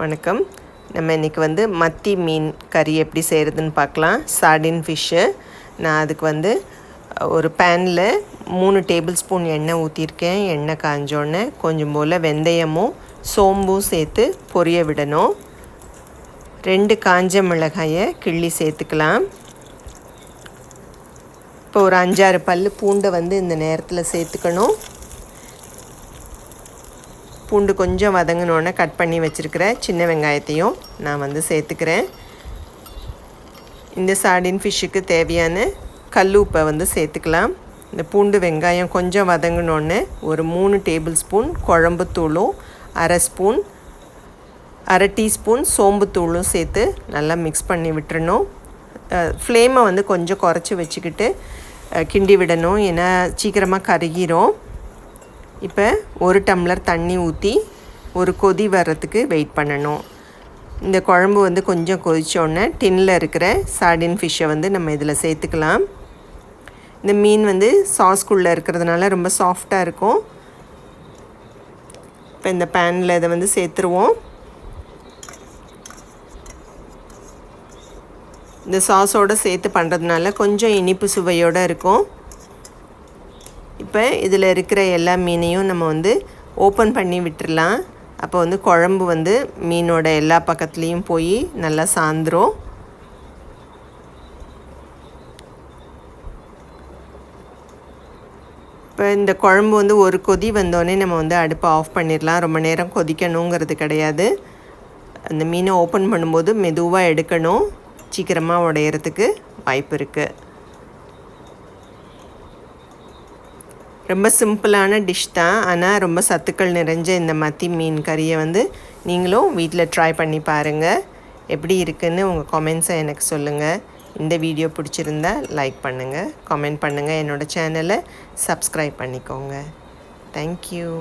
வணக்கம். நம்ம இன்றைக்கி வந்து மத்தி மீன் கறி எப்படி செய்கிறதுன்னு பார்க்கலாம். சார்டின் ஃபிஷ்ஷு நான் அதுக்கு வந்து ஒரு பேனில் மூணு டேபிள் ஸ்பூன் எண்ணெய் ஊற்றிருக்கேன் எண்ணெய் காஞ்சோடனே கொஞ்சம் போல் வெந்தயமும் சோம்பும் சேர்த்து பொரிய விடணும். ரெண்டு காஞ்ச மிளகாயை கிள்ளி சேர்த்துக்கலாம். இப்போ ஒரு அஞ்சாறு பல் பூண்டை வந்து இந்த நேரத்தில் சேர்த்துக்கணும். பூண்டு கொஞ்சம் வதங்கினோன்னே கட் பண்ணி வச்சுருக்கிற சின்ன வெங்காயத்தையும் நான் வந்து சேர்த்துக்கிறேன். இந்த சாடின் ஃபிஷ்ஷுக்கு தேவையான கல் உப்பை வந்து சேர்த்துக்கலாம். இந்த பூண்டு வெங்காயம் கொஞ்சம் வதங்கினோடனே ஒரு மூணு டேபிள் ஸ்பூன் குழம்புத்தூளும் அரை ஸ்பூன் அரை டீஸ்பூன் சோம்புத்தூளும் சேர்த்து நல்லா மிக்ஸ் பண்ணி விட்டுறணும். ஃப்ளேமை வந்து கொஞ்சம் குறைச்சி வச்சுக்கிட்டு கிண்டி விடணும். ஏன்னா சீக்கிரமாக கருகிரும். இப்போ ஒரு டம்ளர் தண்ணி ஊற்றி ஒரு கொதி வர்றதுக்கு வெயிட் பண்ணணும். இந்த குழம்பு வந்து கொஞ்சம் கொதித்தோடனே டின்னில் இருக்கிற சார்டின் ஃபிஷ்ஷை வந்து நம்ம இதில் சேர்த்துக்கலாம். இந்த மீன் வந்து சாஸ்குள்ளே இருக்கிறதுனால ரொம்ப சாஃப்டாக இருக்கும். இப்போ இந்த பேனில் இதை வந்து சேர்த்துருவோம். இந்த சாஸோடு சேர்த்து பண்ணுறதுனால கொஞ்சம் இனிப்பு சுவையோடு இருக்கும். இப்போ இதில் இருக்கிற எல்லா மீனையும் நம்ம வந்து ஓப்பன் பண்ணி விட்டுடலாம் அப்போ வந்து குழம்பு வந்து மீனோட எல்லா பக்கத்துலேயும் போய் நல்லா சாந்துரும். இப்போ இந்த குழம்பு வந்து ஒரு கொதி வந்தோடனே நம்ம வந்து அடுப்பை ஆஃப் பண்ணிடலாம். ரொம்ப நேரம் கொதிக்கணுங்கிறது கிடையாது. அந்த மீனை ஓப்பன் பண்ணும்போது மெதுவாக எடுக்கணும். சீக்கிரமாக உடையிறதுக்கு வாய்ப்பு இருக்குது ரொம்ப சிம்பிளான டிஷ் தான். ஆனால் ரொம்ப சத்துக்கள் நிறைஞ்ச இந்த மத்தி மீன் கறியை வந்து நீங்களும் வீட்டில் ட்ரை பண்ணி பாருங்கள் எப்படி இருக்குன்னு உங்கள் கமெண்ட்ஸை எனக்கு சொல்லுங்கள் இந்த வீடியோ பிடிச்சிருந்தா லைக் பண்ணுங்கள் கமெண்ட் பண்ணுங்கள் என்னோடய சேனலை சப்ஸ்கிரைப் பண்ணிக்கோங்க. தேங்க்யூ